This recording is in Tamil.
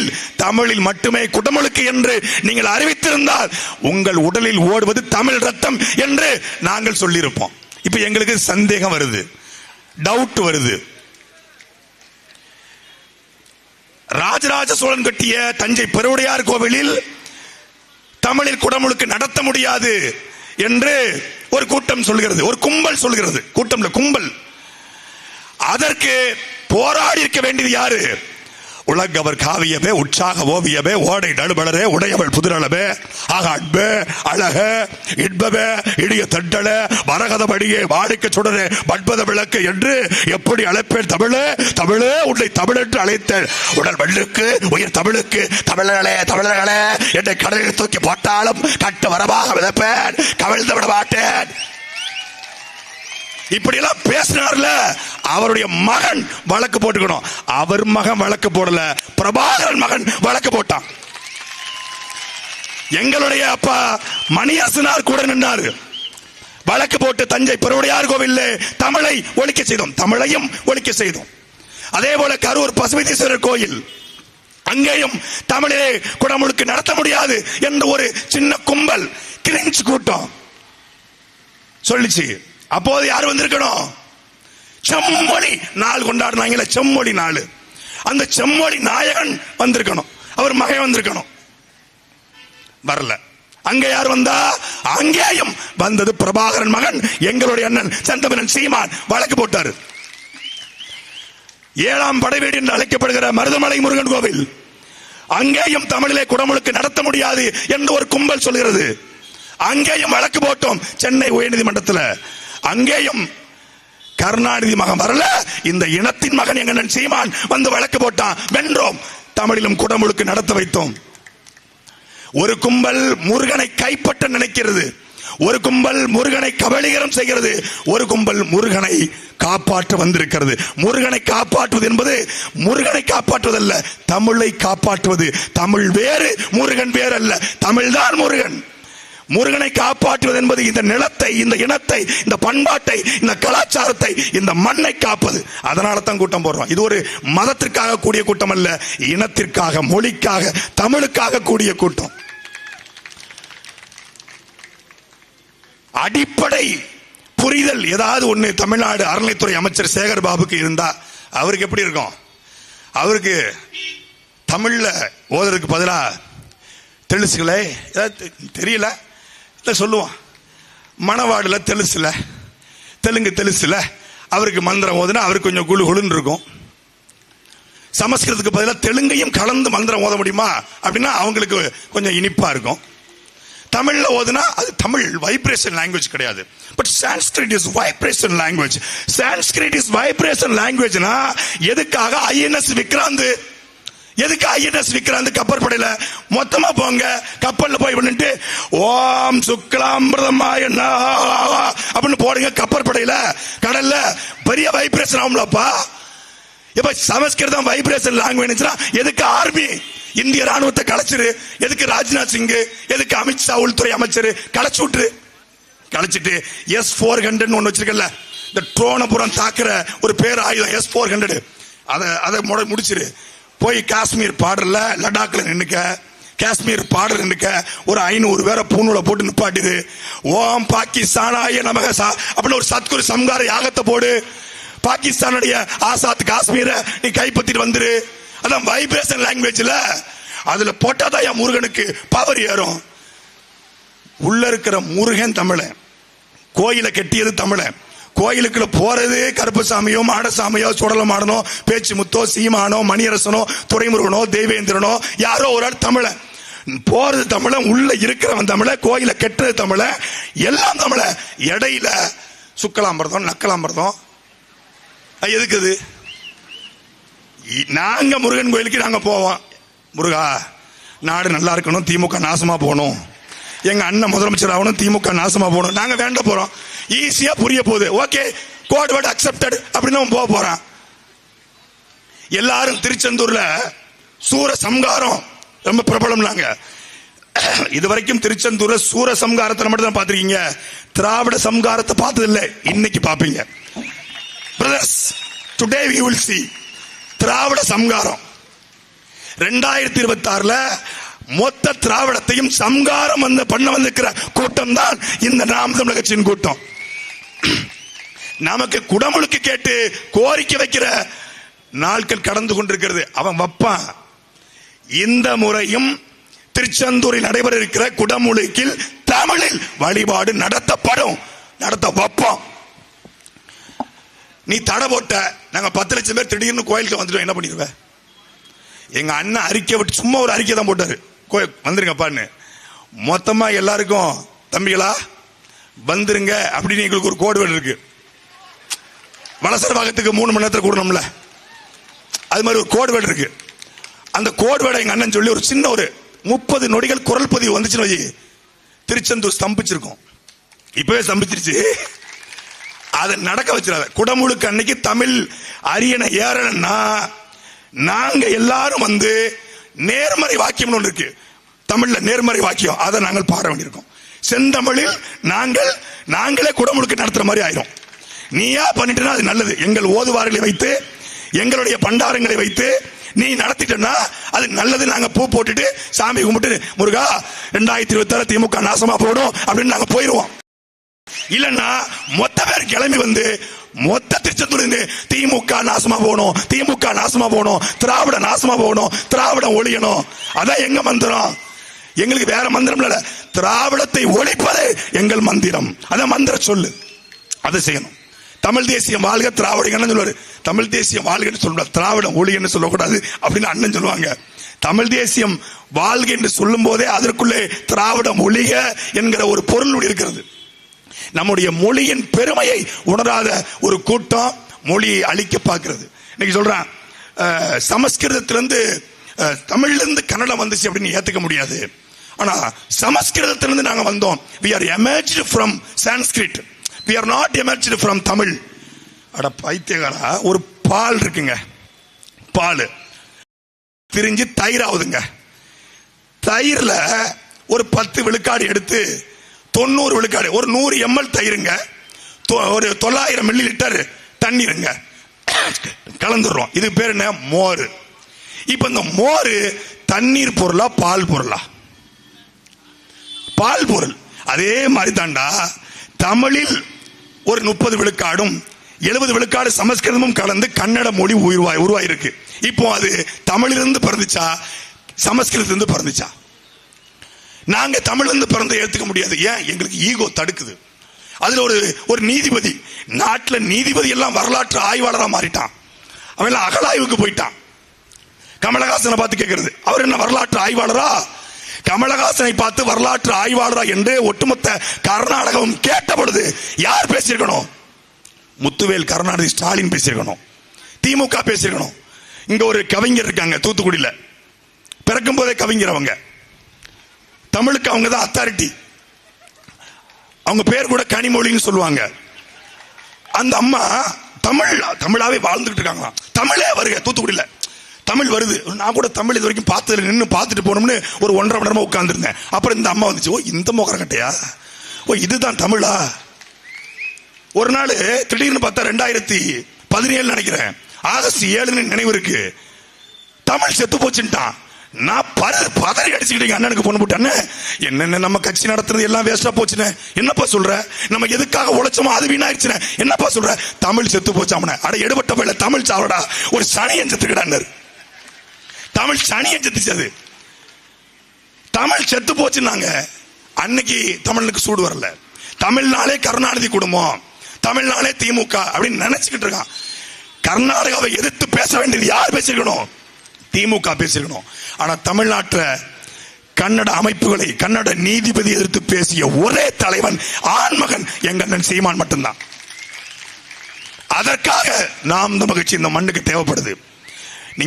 கோவிலில் தமிழில் மட்டுமே குடமுழுக்கு என்று நீங்கள் அறிவித்திருந்தால் உங்கள் உடலில் ஓடுவது தமிழ் ரத்தம் என்று நாங்கள் சொல்லியிருப்போம். இப்ப எங்களுக்கு சந்தேகம் வருது. டவுட் வருது. ராஜராஜ சோழன் கட்டிய தஞ்சை பெருவுடையார் கோவிலில் தமிழில் குடமுழுக்கு நடத்த முடியாது என்று ஒரு கூட்டம் சொல்கிறது. ஒரு கும்பல் சொல்கிறது. கூட்டம் கும்பல். அதற்கு போராடி இருக்க வேண்டியது யாரு? உலகவர் காவியமே உற்சாக ஓவியமே ஓடை நடுமலரே உடையவள் புதுநலமே. ஆக அன்பே அழக இன்பமே இடிய தண்டல மரகதமடியே வாடிக்க சுடரே மண்பத விளக்கு என்று எப்படி அழைப்பேன் தமிழே? தமிழே உன்னை தமிழ் என்று அழைத்தேன். உடல் மண்ணுக்கு உயிர் தமிழுக்கு தமிழர்களே தமிழர்களே என்னை கடலில் தூக்கி போட்டாலும் கட்டு வரமாக விதப்பேன். கவிழ்ந்து விட மாட்டேன். இப்படி எல்லாம் பேசினார்ல அவருடைய மகன் வழக்கு போட்டுக்கணும். அவர் மகன் வழக்கு போடல. பிரபாகரன் மகன் வழக்கு போட்டான். எங்களுடைய அப்பா மணியரசனார் கூட நின்றாரு வழக்கு போட்டு தஞ்சை பெருவுடையார் கோவில்ல தமிழை ஒழிக்க செய்தோம். தமிழையும் ஒழிக்க செய்தோம். அதே போல கரூர் பசுமதீஸ்வரர் கோயில். அங்கேயும் தமிழிலே குடமுழுக்கு நடத்த முடியாது என்று ஒரு சின்ன கும்பல் கிரிஞ்ச் கூட்டம். சொல்லிச்சு. அப்போது யார் வந்திருக்கணும்? செம்மொழி நாள் கொண்டாடுனாங்களே செம்மொழி நாள். அந்த செம்மொழி நாயகன் வந்திருக்கணும். அவர் மகன் வந்திருக்கணும். வரல. அங்க யார் வந்தா? அங்கேயும் வந்தது பிரபாகரன் மகன் எங்களுடைய அண்ணன் சந்தமனன் சீமான். வழக்கு போட்டாரு. ஏழாம் படைவீடு என்று அழைக்கப்படுகிற மருதமலை முருகன் கோவில். அங்கேயும் தமிழிலே குடமுழுக்கு நடத்த முடியாது என்று ஒரு கும்பல் சொல்கிறது. அங்கேயும் வழக்கு போட்டோம் சென்னை உயர்நீதிமன்றத்தில். அங்கேயும் கருணாநிதி மகன் வரல இந்த இனத்தின் மகன் எங்க சீமான் வந்து வழக்கு போட்டான். வென்றோம். தமிழிலும் குடமுழுக்கு நடத்த வைத்தோம். ஒரு கும்பல் முருகனை கைப்பற்ற நினைக்கிறது. ஒரு கும்பல் முருகனை கபலீகரம் செய்கிறது. ஒரு கும்பல் முருகனை காப்பாற்ற வந்திருக்கிறது. முருகனை காப்பாற்றுவது என்பது முருகனை காப்பாற்றுவதல்ல தமிழை காப்பாற்றுவது. தமிழ் வேறு முருகன் வேறு அல்ல தமிழ்தான் முருகன். முருகனை காப்பாற்றுவது என்பது இந்த நிலத்தை இந்த இனத்தை இந்த பண்பாட்டை இந்த கலாச்சாரத்தை இந்த மண்ணை காப்பது. அதனால தான் கூட்டம் போடுறோம். இது ஒரு மதத்திற்காக கூடிய கூட்டம் அல்ல இனத்திற்காக மொழிக்காக தமிழுக்காக கூடிய கூட்டம். அடிப்படை புரிதல் ஏதாவது ஒன்று தமிழ்நாடு அறநிலைத்துறை அமைச்சர் சேகர் பாபுக்கு இருந்தா அவருக்கு எப்படி இருக்கும்? அவருக்கு தமிழில் ஓதுறதுக்கு பதிலாக தெலுசுகளே ஏதாவது தெரியல? இல்லை சொல்லுவான் மணவாடில் தெலுசுல தெலுங்கு தெலுசுல அவருக்கு மந்திரம் ஓதுனா அவருக்கு கொஞ்சம் குழு குழுன்னு இருக்கும். சமஸ்கிருதத்துக்கு பதிலாக தெலுங்கையும் கலந்து மந்திரம் ஓத முடியுமா? அப்படின்னா அவங்களுக்கு கொஞ்சம் இனிப்பாக இருக்கும். தமிழில் ஓதுனா அது தமிழ் வைப்ரேஷன் லாங்குவேஜ் கிடையாது. But Sanskrit is vibration language Sanskrit is vibration லாங்குவேஜ்னா எதுக்காக ஐஎன்எஸ் விக்ராந்த் எதுக்கு ஐஎன்எஸ் விக்ராந்த் கப்பற்படையில மொத்தமா போங்க. கப்பல்ல போய் பண்ணிட்டு ஓம் சுக்லாம்பிரதமாய அப்படின்னு போடுங்க கப்பற்படையில கடல்ல பெரிய வைப்ரேஷன் ஆகும்லப்பா. இப்ப சமஸ்கிருதம் வைப்ரேஷன் லாங்குவேஜ் எதுக்கு ஆர்மி இந்திய ராணுவத்தை கலைச்சிரு? எதுக்கு ராஜ்நாத் சிங் எதுக்கு அமித்ஷா உள்துறை அமைச்சர்? கலைச்சு விட்டுரு. கலைச்சிட்டு எஸ் போர் ஹண்ட்ரட் ஒன்று வச்சிருக்கல இந்த ட்ரோனபுரம் தாக்குற ஒரு பேர் ஆயுதம் எஸ் போர் ஹண்ட்ரட் அதை அதை முட முடிச்சிரு. போய் காஷ்மீர் பாடர்ல லடாக்ல நின்னுக்க காஷ்மீர் பாடல் நின்னுக்க ஒரு ஐநூறு பேரை பூணூல போட்டு நிப்பாட்டிது. ஓம் பாகிஸ்தானாய நமக சா அப்படின்னு ஒரு சத்குரு சம்கார யாகத்தை போடு. பாகிஸ்தானுடைய ஆசாத் காஷ்மீரை நீ கைப்பற்றிட்டு வந்துரு. அதான் வைப்ரேஷன் லாங்குவேஜில் அதில் போட்டால் தான் என் முருகனுக்கு பவர் ஏறும். உள்ள இருக்கிற முருகன் தமிழன். கோயிலை கட்டியது தமிழன். கோயிலுக்குள்ள போறதே கருப்பசாமியோ மாடசாமியோ சுடலம் மாடனோ பேச்சு முத்தோ சீமானோ மணியரசனோ துறைமுருகனோ தேவேந்திரனோ யாரோ ஒரு ஆள் தமிழன் போறது தமிழன் உள்ள இருக்கிறவன் தமிழ கோயில கெட்டது தமிழ எல்லாம் தமிழ. இடையில சுக்கலாம்பரதம் நக்கலாம்பரதம். எதுக்குது நாங்க முருகன் கோயிலுக்கு நாங்க போவோம். முருகா நாடு நல்லா இருக்கணும் திமுக நாசமா போகணும். எங்க அண்ணன் முதலமைச்சர் ஆகணும் திமுக நாசமா போகணும். நாங்க வேண்ட போறோம். ஈஸியா புரிய போகுது. ஓகே கோட் வேர்ட் அக்செப்டட் அப்படின்னு அவன் போக போறான். எல்லாரும் திருச்செந்தூர்ல சூர சம்காரம் ரொம்ப பிரபலம் நாங்க இது வரைக்கும் திருச்செந்தூர்ல சூர சம்காரத்தை மட்டும் தான் பாத்திருக்கீங்க திராவிட சம்காரத்தை பார்த்தது இல்லை இன்னைக்கு பாப்பீங்க brothers today we will see திராவிட சம்காரம் ரெண்டாயிரத்தி இருபத்தி ஆறுல மொத்த திராவிடத்தையும் சம்காரம் வந்து பண்ண வந்திருக்கிற கூட்டம் தான் இந்த நாம் தமிழக கட்சியின் கூட்டம். நமக்கு குடமுழுக்கு கேட்டு கோரிக்கை வைக்கிற நாட்கள் கடந்து கொண்டிருக்கிறது. அவன் வப்பான். இந்த முறையும் திருச்செந்தூரில் நடைபெற இருக்கிற குடமுழுக்கில் தமிழில் வழிபாடு நடத்தப்படும். நடத்த வைப்போம். நீ தடை போட்ட நாங்க பத்து லட்சம் பேர் திடீர்னு கோயிலுக்கு வந்துட்டோம். என்ன பண்ணிடுவ? எங்க அண்ணன் அறிக்கை விட்டு சும்மா ஒரு அறிக்கை தான் போட்டாரு. வந்துருங்கப்பான்னு மொத்தமா எல்லாருக்கும் தம்பிகளா வந்துருங்க அப்படின்னு எங்களுக்கு ஒரு கோடு வேர்டு இருக்கு. வலசர பாகத்துக்கு மூணு மணி நேரத்தில் கூடணும்ல. அது மாதிரி ஒரு கோடு வேர்டு இருக்கு. அந்த கோடு எங்கள் எங்க அண்ணன் சொல்லி ஒரு சின்ன ஒரு முப்பது நொடிகள் குரல் பதிவு வந்துச்சுன்னு திருச்செந்தூர் ஸ்தம்பிச்சிருக்கும். இப்பவே ஸ்தம்பிச்சிருச்சு. அதை நடக்க வச்சிடாத. குடமுழுக்கு அன்னைக்கு தமிழ் அரியணை ஏறணும்னா நாங்க எல்லாரும் வந்து நேர்மறை வாக்கியம் ஒன்று இருக்கு. தமிழ்ல நேர்மறை வாக்கியம். அதை நாங்கள் பாட வேண்டியிருக்கோம். செந்தமிழில் நாங்கள் நாங்களே குடமுழுக்கு நடத்துற மாதிரி ஆயிரும். நீயா பண்ணிட்டனா அது நல்லது. எங்கள் ஓதுவார்களை வைத்து எங்களுடைய பண்டாரங்களை வைத்து நீ நடத்திட்டனா அது நல்லது. நாங்க பூ போட்டுட்டு சாமி கும்பிட்டு முருகா ரெண்டாயிரத்தி இருபத்தி ஆறு திமுக நாசமா போடும் அப்படின்னு நாங்க போயிருவோம். இல்லன்னா மொத்த பேர் கிளம்பி வந்து மொத்த திருச்செந்தூர் திமுக நாசமா போகணும். திமுக நாசமா போகணும். திராவிட நாசமா போகணும். திராவிடம் ஒழியணும். அதான் எங்க மந்திரம். எங்களுக்கு வேற மந்திரம் இல்ல. திராவிடத்தை ஒழிப்பது எங்கள் மந்திரம். அதான் மந்திர சொல்லு. அதை செய்யணும். தமிழ் தேசியம் வாழ்க திராவிடம் சொல்லுவாரு. தமிழ் தேசியம் வாழ்கன்னு சொல்லுவார் திராவிடம் ஒழின்னு சொல்லக்கூடாது அப்படின்னு அண்ணன் சொல்லுவாங்க. தமிழ் தேசியம் வாழ்க என்று சொல்லும் போதே அதற்குள்ளே திராவிடம் ஒழிக என்கிற ஒரு பொருள் இருக்கிறது. நம்முடைய மொழியின் பெருமையை உணராத ஒரு கூட்டம் மொழியை அழிக்க பார்க்கிறது. இன்னைக்கு சொல்றான் சமஸ்கிருதத்திலிருந்து அஹ், தமிழ்லேருந்து கன்னடம் வந்துச்சு அப்படின்னு ஏத்துக்க முடியாது. ஆனா சமஸ்கிருதத்திலிருந்து நாங்க வந்தோம். We are emerged from Sanskrit we are not emerged from Tamil அட பைத்தியகாரா ஒரு பால் இருக்குங்க. பால். பிரிஞ்சு தயிர் ஆகுதுங்க தயிர்ல ஒரு பத்து விழுக்காடு எடுத்து தொண்ணூறு விழுக்காடு. ஒரு நூறு எம்எல் தயிருங்க. தொ- ஒரு தொள்ளாயிரம் மில்லி லிட்டர் தண்ணீருங்க கலந்துடுறோம் இது பேர் என்ன? மோர். இப்ப இந்த மோர் தண்ணீர் பொருளா பால் பொருளா? பால் பொருள். அதே மாதிரி தாண்டா தமிழில் ஒரு முப்பது விழுக்காடும் எழுபது விழுக்காடு சமஸ்கிருதமும் கலந்து கன்னட மொழி உருவாய் உருவாயிருக்கு. இப்போ அது தமிழிலிருந்து பிறந்துச்சா? சமஸ்கிருதத்திலிருந்து பிறந்துச்சா? நாங்க தமிழ்லேருந்து பிறந்த ஏத்துக்க முடியாது. ஏன்? எங்களுக்கு ஈகோ தடுக்குது. அதுல ஒரு ஒரு நீதிபதி நாட்டில் நீதிபதி எல்லாம் வரலாற்று ஆய்வாளராக மாறிட்டான். அவன் எல்லாம் அகலாய்வுக்கு போயிட்டான். கமலஹாசனை பார்த்து கேட்கறது அவர் என்ன வரலாற்று ஆய்வாளரா? கமலஹாசனை பார்த்து வரலாற்று ஆய்வாளரா என்று ஒட்டுமொத்த கர்நாடகம் கேட்ட பொழுது யார் பேசியிருக்கணும்? முத்துவேல் கருணாநிதி ஸ்டாலின் பேசியிருக்கணும். திமுக பேசியிருக்கணும். இங்க ஒரு கவிஞர் இருக்காங்க தூத்துக்குடியில். பிறக்கும் போதே கவிஞர் அவங்க. தமிழுக்கு அவங்க தான் அத்தாரிட்டி அவங்க பேர் கூட கனிமொழின்னு சொல்லுவாங்க. அந்த அம்மா தமிழ் தமிழாவே வாழ்ந்துகிட்டு இருக்காங்களாம் தமிழே வருக தூத்துக்குடியில். தமிழ் வருது. நான் கூட தமிழ் இது வரைக்கும் பார்த்து நின்று பார்த்துட்டு போனோம்னு ஒரு ஒன்றரை மணி நேரமா உட்காந்துருந்தேன் அப்புறம் இந்த அம்மா வந்துச்சு. ஓ இந்த மொகரக்கட்டையா ஓ இதுதான் தமிழா? ஒரு நாள் திடீர்னு பார்த்தா ரெண்டாயிரத்தி பதினேழு நினைக்கிறேன். ஆகஸ்ட் ஏழுன்னு நினைவு இருக்கு. தமிழ் செத்து போச்சுட்டான் நான் பர பதறி அடிச்சுக்கிட்டீங்க. அண்ணனுக்கு பொண்ணு போட்டானே என்னென்ன நம்ம கட்சி நடத்துறது? எல்லாம் வேஸ்டா போச்சுனே என்னப்பா சொல்ற? நம்ம எதுக்காக உழைச்சோமோ அது வீணாயிருச்சுனே என்னப்பா சொல்ற? தமிழ் செத்து போச்சு அட எடுபட்ட பயில தமிழ் சாவடா. ஒரு சனியன் செத்துக்கிட்டாரு தமிழ் சனியன் செத்துச்சது அது. தமிழ் செத்து போச்சுன்னாங்க. அன்னைக்கு தமிழுக்கு சூடு வரல. தமிழ்நாளே கருணாநிதி குடும்பம். தமிழ்நாளே திமுக. அப்படின்னு நினைச்சுக்கிட்டு இருக்கான். கர்நாடகாவை எதிர்த்து பேச வேண்டியது யார் பேசியிருக்கணும்? திமுக பேசியிருக்கணும் ஆனா தமிழ்நாட்டில் கன்னட அமைப்புகளை கன்னட நீதிபதி எதிர்த்து பேசிய ஒரே தலைவன் ஆண்மகன் எங்க அண்ணன் சீமான் மட்டும்தான். அதற்காக நாம் இந்த மகிழ்ச்சி இந்த மண்ணுக்கு தேவைப்படுது.